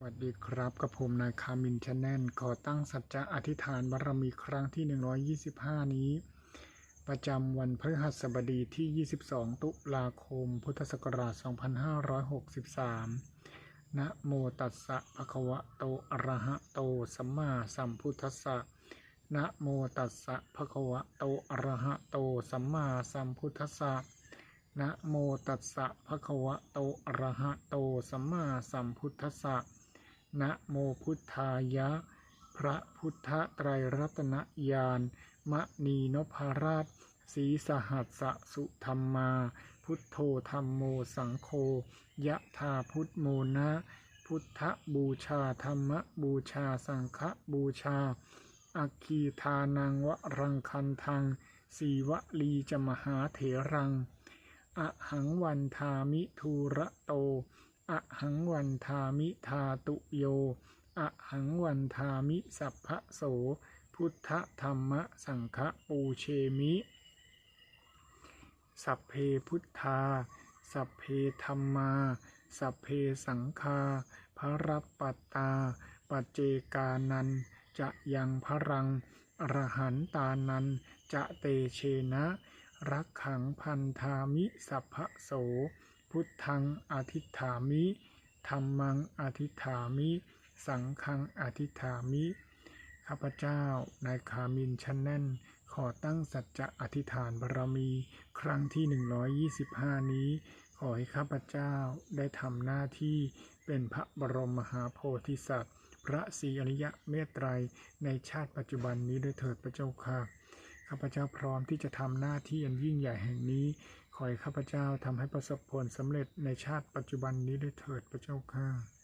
สวัสดีครับกับผมนายคามินชาแนลขอตั้งสัจจะอธิษฐานบารมีครั้งที่ 125 นี้ ประจำวันพฤหัสบดีที่ 22 ตุลาคม พุทธศักราช 2563 นะโมตัสสะภะคะวะโตอะระหะโตสัมมาสัมพุทธัสสะนะโมตัสสะภะคะวะโตอะระหะโตสัมมาสัมพุทธัสสะนะโมตัสสะภะคะวะโตอะระหะโตสัมมาสัมพุทธัสสะ นะโมพุทธายะ พระพุทธไตรรัตนญาณมณีนพราชสีสหัสสะสุธรรมา พุทโธธรรมโมสังโฆยะธาพุทโมนะ พุทธบูชาธรรมบูชาสังฆบูชา อัคคีทานังวรังคันทัง สีวลีจมหาเถรังอะหังวันทามิทูระโต อะหังวันทามิทาตุโย อะหังวันทามิสัพพะโส พุทธธรรมสังฆปูเชมิ สัพเพพุทธา สัพเพธรรมา สัพเพสังฆาพระรับปัตตา ปัจเจกานัน จะยังพรัง อรหันตานัน จะเตเชนะ รักขังพันธามิสัพพะโส พุทธังอธิฐามิธรรมังอธิฐามิ สังฆังอธิฐามิ ข้าพเจ้า นายคามินชันแน่น ขอตั้งสัจจะอธิษฐานบารมี ครั้งที่ 125 นี้ ขอให้ข้าพเจ้าได้ทำหน้าที่เป็นพระบรมมหาโพธิสัตว์ พระศรีอริยะเมตไตรในชาติปัจจุบันนี้ด้วยเถิดพระเจ้าค่ะข้าพเจ้าพร้อมที่จะทำหน้าที่อันยิ่งใหญ่แห่งนี้ ขอให้ข้าพเจ้าทำให้ประสบผลสำเร็จในชาติปัจจุบันนี้ด้วยเถิดพระเจ้าค่ะ